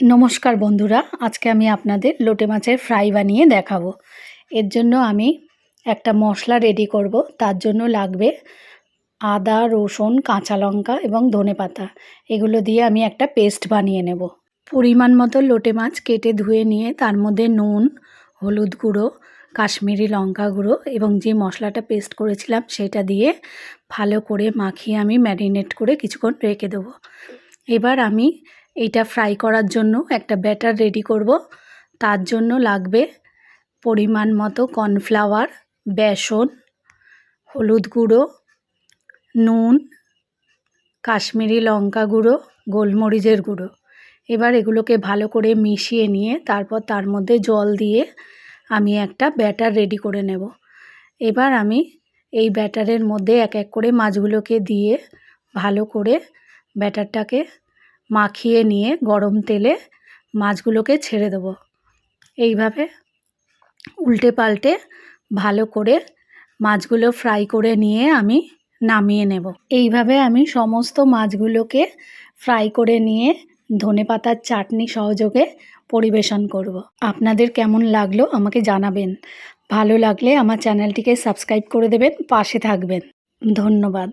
নমস্কার বন্ধুরা, আজকে আমি আপনাদের লোটে মাছের ফ্রাই বানিয়ে দেখাবো। এর জন্য আমি একটা মশলা রেডি করব, তার জন্য লাগবে আদা, রসুন, কাঁচা লঙ্কা এবং ধনে পাতা। এগুলো দিয়ে আমি একটা পেস্ট বানিয়ে নেব। পরিমাণ মতো লোটে মাছ কেটে ধুয়ে নিয়ে তার মধ্যে নুন, হলুদ গুঁড়ো, কাশ্মীরি লঙ্কা গুঁড়ো এবং যে মশলাটা পেস্ট করেছিলাম সেটা দিয়ে ভালো করে মাখিয়ে আমি ম্যারিনেট করে কিছুক্ষণ রেখে দেবো। এবার আমি এইটা ফ্রাই করার জন্য একটা ব্যাটার রেডি করব। তার জন্য লাগবে পরিমাণ মতো কর্নফ্লাওয়ার বেসন, হলুদ গুঁড়ো, নুন, কাশ্মীরি লঙ্কা গুঁড়ো, গোলমরিচের গুঁড়ো। এবার এগুলোকে ভালো করে মিশিয়ে নিয়ে তারপর তার মধ্যে জল দিয়ে আমি একটা ব্যাটার রেডি করে নেব। এবার আমি এই ব্যাটারের মধ্যে এক এক করে মাছগুলোকে দিয়ে ভালো করে ব্যাটারটাকে মাখিয়ে নিয়ে গরম তেলে মাছগুলোকে ছেড়ে দেবো। এইভাবে উল্টে পাল্টে ভালো করে মাছগুলো ফ্রাই করে নিয়ে আমি নামিয়ে নেব। এইভাবে আমি সমস্ত মাছগুলোকে ফ্রাই করে নিয়ে ধনে পাতার চাটনি সহযোগে পরিবেশন করব। আপনাদের কেমন লাগল আমাকে জানাবেন। ভালো লাগলে আমার চ্যানেলটিকে সাবস্ক্রাইব করে দেবেন, পাশে থাকবেন। ধন্যবাদ।